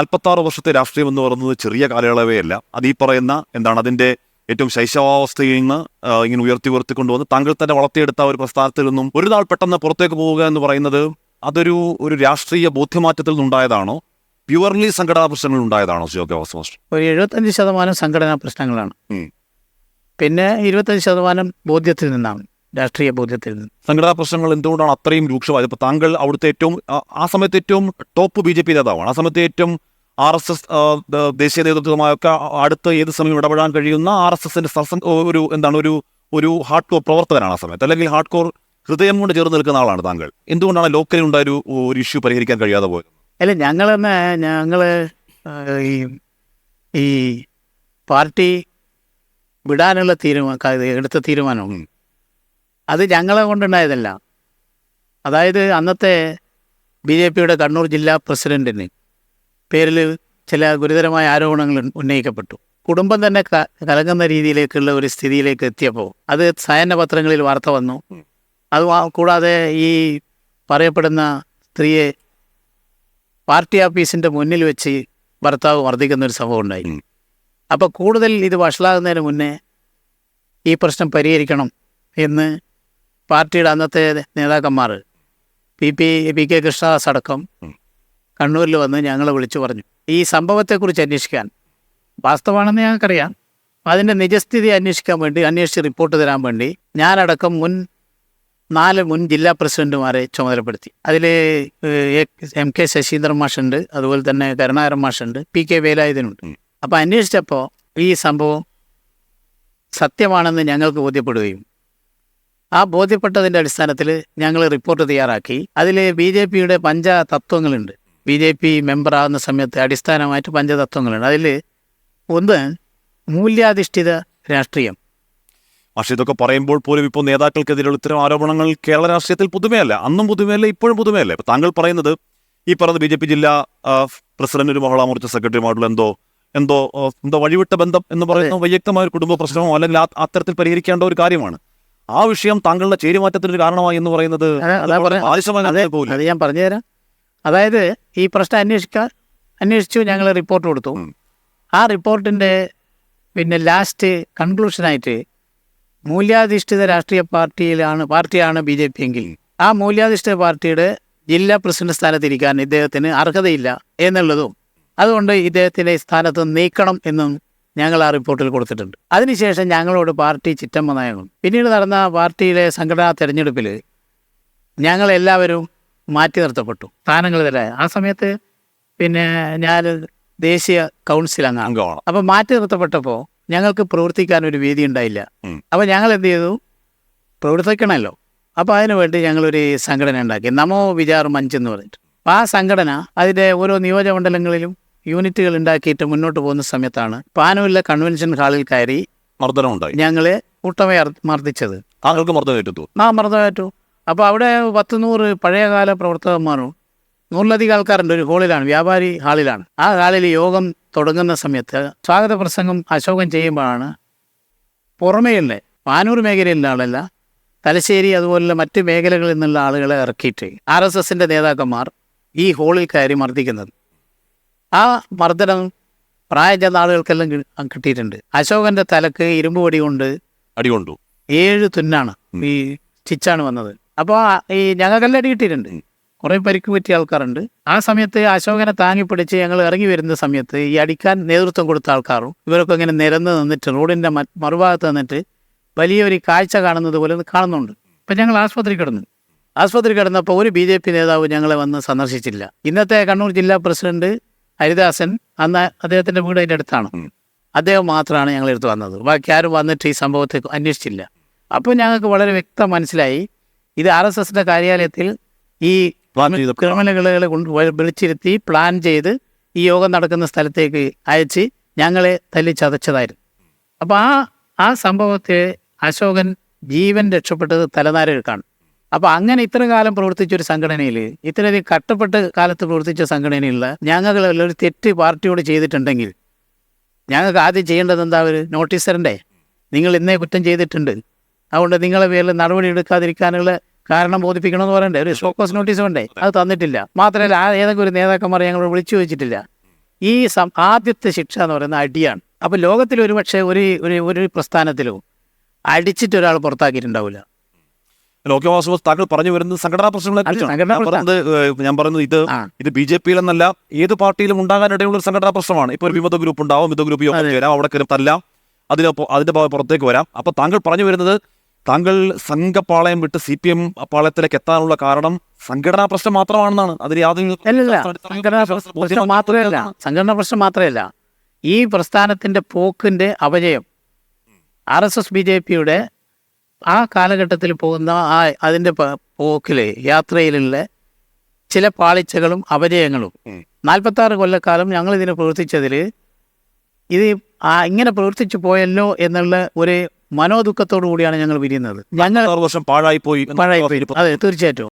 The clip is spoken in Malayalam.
നാൽപ്പത്താറ് വർഷത്തെ രാഷ്ട്രീയം എന്ന് പറയുന്നത് ചെറിയ കാലയളവേ അല്ല അത് ഈ പറയുന്ന എന്താണ് അതിന്റെ ഏറ്റവും ശൈശവാവസ്ഥയിൽ നിന്ന് ഇങ്ങനെ ഉയർത്തി ഉയർത്തി കൊണ്ടുവന്ന് താങ്കൾ തന്നെ വളർത്തിയെടുത്ത ഒരു പ്രസ്ഥാനത്തിൽ നിന്നും ഒരു നാൾ പെട്ടെന്ന് പുറത്തേക്ക് പോവുക എന്ന് പറയുന്നത് അതൊരു ഒരു രാഷ്ട്രീയ ബോധ്യമാറ്റത്തിൽ നിന്നുണ്ടായതാണോ? പ്യുവർലി സംഘടനാ പ്രശ്നങ്ങൾ ഉണ്ടായതാണോ ഒരു എഴുപത്തഞ്ച് ശതമാനം സംഘടനാ പ്രശ്നങ്ങളാണ്. പിന്നെ ഇരുപത്തഞ്ച് ശതമാനം ബോധ്യത്തിൽ നിന്നാണ് രാഷ്ട്രീയ ബോധ്യത്തിൽ നിന്ന്. സംഘടനാ പ്രശ്നങ്ങൾ എന്തുകൊണ്ടാണ് അത്രയും രൂക്ഷമായത്? താങ്കൾ അവിടുത്തെ ഏറ്റവും ആ- ആ സമയത്ത് ഏറ്റവും ടോപ്പ് ബി ജെ പി നേതാവാണ്. ആ സമയത്ത് ഏറ്റവും ആർ എസ് എസ് ദേശീയ നേതൃത്വമായൊക്കെ അടുത്ത് ഏത് സമയം ഇടപെടാൻ കഴിയുന്ന ആർ എസ് എസിന്റെ ഒരു എന്താണ് ഒരു ഒരു ഹാർഡ് കോർ പ്രവർത്തകനാണ് ആ സമയത്ത്. അല്ലെങ്കിൽ ഹാർഡ് കോർ ഹൃദയം കൊണ്ട് ചേർന്ന് നിൽക്കുന്ന ആളാണ് താങ്കൾ. എന്തുകൊണ്ടാണ് ലോക്കലിൽ ഉണ്ടായ ഒരു ഒരു ഇഷ്യൂ പരിഹരിക്കാൻ കഴിയാതെ പോയത്? അല്ല ഞങ്ങൾ തന്നെ ഞങ്ങൾ ഈ ഈ പാർട്ടി വിടാനുള്ള തീരുമാനം എടുത്ത തീരുമാനം അത് ഞങ്ങളെ കൊണ്ടുണ്ടായതല്ല. അതായത് അന്നത്തെ ബി ജെ പിയുടെ കണ്ണൂർ ജില്ലാ പ്രസിഡന്റിന് പേരിൽ ചില ഗുരുതരമായ ആരോപണങ്ങൾ ഉന്നയിക്കപ്പെട്ടു കുടുംബം തന്നെ കലങ്ങുന്ന രീതിയിലേക്കുള്ള ഒരു സ്ഥിതിയിലേക്ക് എത്തിയപ്പോൾ അത് സയന പത്രങ്ങളിൽ വാർത്ത വന്നു. അത് കൂടാതെ ഈ പറയപ്പെടുന്ന സ്ത്രീയെ പാർട്ടി ഓഫീസിന്റെ മുന്നിൽ വെച്ച് ഭർത്താവ് മർദ്ദിക്കുന്ന ഒരു സംഭവം ഉണ്ടായി. അപ്പോൾ കൂടുതൽ ഇത് വഷളാകുന്നതിന് മുന്നേ ഈ പ്രശ്നം പരിഹരിക്കണം എന്ന് പാർട്ടിയുടെ അന്നത്തെ നേതാക്കന്മാർ P P P K Krishnadas അടക്കം. കണ്ണൂരിൽ വന്ന് ഞങ്ങളെ വിളിച്ചു പറഞ്ഞു. ഈ സംഭവത്തെക്കുറിച്ച് അന്വേഷിക്കാൻ. വാസ്തവമാണെന്ന് ഞങ്ങൾക്കറിയാം. അതിന്റെ നിജസ്ഥിതി അന്വേഷിക്കാൻ വേണ്ടി അന്വേഷിച്ച് റിപ്പോർട്ട് തരാൻ വേണ്ടി ഞാനടക്കം മുൻ നാല് മുൻ ജില്ലാ പ്രസിഡന്റുമാരെ ചുമതലപ്പെടുത്തി. അതിൽ എം കെ ശശീന്ദ്രൻ മാഷുണ്ട് അതുപോലെ തന്നെ കരുണാകരൻ മാഷുണ്ട് പി കെ വേലായുധനുണ്ട്. അപ്പോൾ അന്വേഷിച്ചപ്പോൾ ഈ സംഭവം സത്യമാണെന്ന് ഞങ്ങൾക്ക് ബോധ്യപ്പെടുകയും ആ ബോധ്യപ്പെട്ടതിന്റെ അടിസ്ഥാനത്തിൽ ഞങ്ങൾ റിപ്പോർട്ട് തയ്യാറാക്കി. അതിൽ ബി ജെ പിയുടെ പഞ്ചതത്വങ്ങളുണ്ട്. ബി ജെ പി മെമ്പറാകുന്ന സമയത്ത് അടിസ്ഥാനമായിട്ട് പഞ്ചതത്വങ്ങളുണ്ട്. അതിൽ ഒന്ന് മൂല്യാധിഷ്ഠിത രാഷ്ട്രീയം. പക്ഷേ ഇതൊക്കെ പറയുമ്പോൾ പോലും ഇപ്പോൾ നേതാക്കൾക്കെതിരെയുള്ള ഇത്തരം ആരോപണങ്ങൾ കേരള രാഷ്ട്രീയത്തിൽ പുതുമയല്ല. അന്നും പുതുമയല്ല ഇപ്പോഴും പുതുമയല്ല. ഇപ്പം താങ്കൾ പറയുന്നത് ഈ പറഞ്ഞ ബി ജെ പി ജില്ലാ പ്രസിഡന്റ് ഒരു മഹിളാ മോർച്ച സെക്രട്ടറിയുമായിട്ടുള്ള എന്തോ എന്തോ എന്തോ വഴിവിട്ട ബന്ധം എന്ന് പറയുന്ന വൈയക്തമായ ഒരു കുടുംബ പ്രശ്നമോ അല്ലെങ്കിൽ അത്തരത്തിൽ പരിഹരിക്കേണ്ട ഒരു കാര്യമാണ്. ആ വിഷയം താങ്കളുടെ ചേരുമാറ്റത്തിന് ഒരു കാരണമായി എന്ന് പറയുന്നത് അത് ഞാൻ പറഞ്ഞുതരാം. അതായത് ഈ പ്രശ്നം അന്വേഷിക്കാൻ അന്വേഷിച്ചു ഞങ്ങൾ റിപ്പോർട്ട് കൊടുത്തു. ആ റിപ്പോർട്ടിന്റെ പിന്നെ ലാസ്റ്റ് കൺക്ലൂഷനായിട്ട് മൂല്യാധിഷ്ഠിത രാഷ്ട്രീയ പാർട്ടിയിലാണ് പാർട്ടിയാണ് ബി ജെ പി എങ്കിൽ ആ മൂല്യാധിഷ്ഠിത പാർട്ടിയുടെ ജില്ലാ പ്രസിഡന്റ് സ്ഥാനത്തിരിക്കാൻ ഇദ്ദേഹത്തിന് അർഹതയില്ല എന്നുള്ളതും അതുകൊണ്ട് ഇദ്ദേഹത്തിന്റെ സ്ഥാനത്ത് നീക്കണം എന്നും ഞങ്ങൾ ആ റിപ്പോർട്ടിൽ കൊടുത്തിട്ടുണ്ട്. അതിനുശേഷം ഞങ്ങളോട് പാർട്ടി ചിറ്റമ്മ നയങ്ങളും പിന്നീട് നടന്ന പാർട്ടിയിലെ സംഘടനാ തെരഞ്ഞെടുപ്പിൽ ഞങ്ങളെല്ലാവരും മാറ്റി നിർത്തപ്പെട്ടു. സ്ഥാനങ്ങൾ തരാൻ ആ സമയത്ത് പിന്നെ ഞാൻ ദേശീയ കൗൺസിൽ അംഗമാണ് അംഗമാണ് അപ്പോൾ മാറ്റി നിർത്തപ്പെട്ടപ്പോൾ ഞങ്ങൾക്ക് പ്രവർത്തിക്കാൻ ഒരു വേദി ഉണ്ടായില്ല. അപ്പോൾ ഞങ്ങൾ എന്ത് ചെയ്തു? പ്രവർത്തിക്കണമല്ലോ. അപ്പോൾ അതിനു വേണ്ടി ഞങ്ങളൊരു സംഘടന ഉണ്ടാക്കി. നമോ വിചാർ മഞ്ച് എന്ന് പറഞ്ഞിട്ട്. അപ്പോൾ ആ സംഘടന അതിന്റെ ഓരോ നിയോജകമണ്ഡലങ്ങളിലും യൂണിറ്റുകൾ ഉണ്ടാക്കിയിട്ട് മുന്നോട്ട് പോകുന്ന സമയത്താണ് പാനൂരിലെ കൺവെൻഷൻ ഹാളിൽ കയറി മർദ്ദനം ഉണ്ടായി ഞങ്ങളെ കൂട്ടമേ മർദ്ദിച്ചത്. ഏറ്റു ആ മർദ്ദമായിട്ടു അപ്പോൾ അവിടെ പത്ത് നൂറ് പഴയകാല പ്രവർത്തകന്മാരും നൂറിലധികം ആൾക്കാരുണ്ട്. ഒരു ഹാളിലാണ് വ്യാപാരി ഹാളിലാണ്. ആ ഹാളിൽ യോഗം തുടങ്ങുന്ന സമയത്ത് സ്വാഗത പ്രസംഗം അശോകൻ ചെയ്യുമ്പോഴാണ് പുറമേയുള്ള പാനൂർ മേഖലയിലുള്ള ആളല്ല തലശ്ശേരി അതുപോലുള്ള മറ്റ് മേഖലകളിൽ നിന്നുള്ള ആളുകളെ ഇറക്കിയിട്ട് ആർ എസ് എസിന്റെ നേതാക്കന്മാർ ഈ ഹോളിൽ കയറി മർദ്ദിക്കുന്നത്. ആ മർദ്ദനം പ്രായം ചെന്ന ആളുകൾക്കെല്ലാം കിട്ടിയിട്ടുണ്ട്. അശോകന്റെ തലക്ക് ഇരുമ്പ് വടി കൊണ്ട് അടികൊണ്ടു ഏഴ് തുന്നാണ് ഈ ചിച്ചാണ് വന്നത്. അപ്പോൾ ഈ ഞങ്ങൾക്കെല്ലാം കിട്ടിയിട്ടുണ്ട്. കുറേ പരിക്ക് പറ്റിയ ആൾക്കാരുണ്ട്. ആ സമയത്ത് അശോകനെ താങ്ങി പിടിച്ച് ഞങ്ങൾ ഇറങ്ങി വരുന്ന സമയത്ത് ഈ അടിക്കാൻ നേതൃത്വം കൊടുത്ത ആൾക്കാരും ഇവരൊക്കെ ഇങ്ങനെ നിരന്ന് നിന്നിട്ട് റോഡിന്റെ മറുഭാഗത്ത് നിന്നിട്ട് വലിയൊരു കാഴ്ച കാണുന്നത് പോലെ കാണുന്നുണ്ട്. അപ്പം ഞങ്ങൾ ആശുപത്രി കിടന്നു. ആശുപത്രി കിടന്നപ്പോൾ ഒരു ബി ജെ പി നേതാവ് ഞങ്ങളെ വന്ന് സന്ദർശിച്ചില്ല. ഇന്നത്തെ കണ്ണൂർ ജില്ലാ പ്രസിഡന്റ് ഹരിദാസൻ അന്ന് അദ്ദേഹത്തിന്റെ വീട് അതിന്റെ അടുത്താണ്. അദ്ദേഹം മാത്രമാണ് ഞങ്ങളെടുത്ത് വന്നത്. ബാക്കി ആരും വന്നിട്ട് ഈ സംഭവത്തെ അന്വേഷിച്ചില്ല. അപ്പോൾ ഞങ്ങൾക്ക് വളരെ വ്യക്തം മനസ്സിലായി ഇത് ആർ എസ് എസിന്റെ കാര്യാലയത്തിൽ ഈ ക്രിമിനലുകളെ കൊണ്ട് വിളിച്ചിരുത്തി പ്ലാൻ ചെയ്ത് ഈ യോഗം നടക്കുന്ന സ്ഥലത്തേക്ക് അയച്ച് ഞങ്ങളെ തല്ലി ചതച്ചതായിരുന്നു അപ്പോൾ ആ ആ സംഭവത്തെ അശോകൻ ജീവൻ രക്ഷപ്പെട്ടത് തലനാരിഴക്കാണ് അപ്പോൾ അങ്ങനെ ഇത്ര കാലം പ്രവർത്തിച്ച ഒരു സംഘടനയിൽ ഇത്രയധികം കട്ടപ്പെട്ട കാലത്ത് പ്രവർത്തിച്ച സംഘടനയിലുള്ള ഞങ്ങൾ ഒരു തെറ്റ് പാർട്ടിയോട് ചെയ്തിട്ടുണ്ടെങ്കിൽ ഞങ്ങൾക്ക് ആദ്യം ചെയ്യേണ്ടത് എന്താ ഒരു നോട്ടീസ് തരണ്ടേ? നിങ്ങൾ ഇന്നേ കുറ്റം ചെയ്തിട്ടുണ്ട്. അതുകൊണ്ട് നിങ്ങളെ പേരിൽ നടപടി എടുക്കാതിരിക്കാനുള്ള കാരണം ബോധിപ്പിക്കണമെന്ന് പറയണ്ടേ? ഒരു ഷോക്കോസ് നോട്ടീസ് വേണ്ടേ? അത്. തന്നിട്ടില്ല. മാത്രമല്ല ആ ഏതെങ്കിലും ഒരു നേതാക്കന്മാരെ ഞങ്ങൾ വിളിച്ചു വെച്ചിട്ടില്ല. ഈ ആദ്യത്തെ ശിക്ഷ എന്ന് പറയുന്ന അടിയാണ്. അപ്പോൾ ലോകത്തിൽ ഒരു ഒരു ഒരു പ്രസ്ഥാനത്തിലോ അടിച്ചിട്ട് ഒരാൾ പുറത്താക്കിയിട്ടുണ്ടാവില്ല. താങ്കൾ പറഞ്ഞു വരുന്നത് സംഘടനാ പ്രശ്നങ്ങളെ ഞാൻ പറയുന്നത് ഇത് ഇത് ബി ജെ ഏത് പാർട്ടിയിലും ഉണ്ടാകാനിടയുള്ള ഒരു സംഘടനാ പ്രശ്നമാണ്. ഇപ്പോൾ ഒരു വിമത ഗ്രൂപ്പ് ഉണ്ടാവും വിമത ഗ്രൂപ്പ് യോഗം വരാം അവിടെ തല്ലാം. അതിന് അതിന്റെ പുറത്തേക്ക് വരാം. അപ്പൊ താങ്കൾ പറഞ്ഞു വരുന്നത് താങ്കൾ സംഘപാളയം വിട്ട് സി പി എം പാളയത്തിലേക്ക് എത്താനുള്ള കാരണം സംഘടനാ പ്രശ്നം മാത്രമാണെന്നാണ്. അതിന് യാതൊരു സംഘടനാ പ്രശ്നം മാത്രമല്ല സംഘടനാ പ്രശ്നം മാത്രമല്ല ഈ പ്രസ്ഥാനത്തിന്റെ പോക്കിന്റെ അപജയം R S S B J പിയുടെ ആ കാലഘട്ടത്തിൽ പോകുന്ന ആ അതിന്റെ പ- പോക്കിൽ യാത്രയിലുള്ള ചില പാളിച്ചകളും അപജയങ്ങളും ഉം. നാൽപ്പത്തി ആറ് കൊല്ലക്കാലം ഞങ്ങൾ ഇതിനെ പ്രവർത്തിച്ചതിൽ ഇത് ഇങ്ങനെ പ്രവർത്തിച്ചു പോയല്ലോ എന്നുള്ള ഒരു മനോദുഃഖത്തോടു കൂടിയാണ് ഞങ്ങൾ പിരിയുന്നത് ഞങ്ങൾ വർഷം പാഴായി പോയി പാഴായി പോയി അതെ തീർച്ചയായിട്ടും.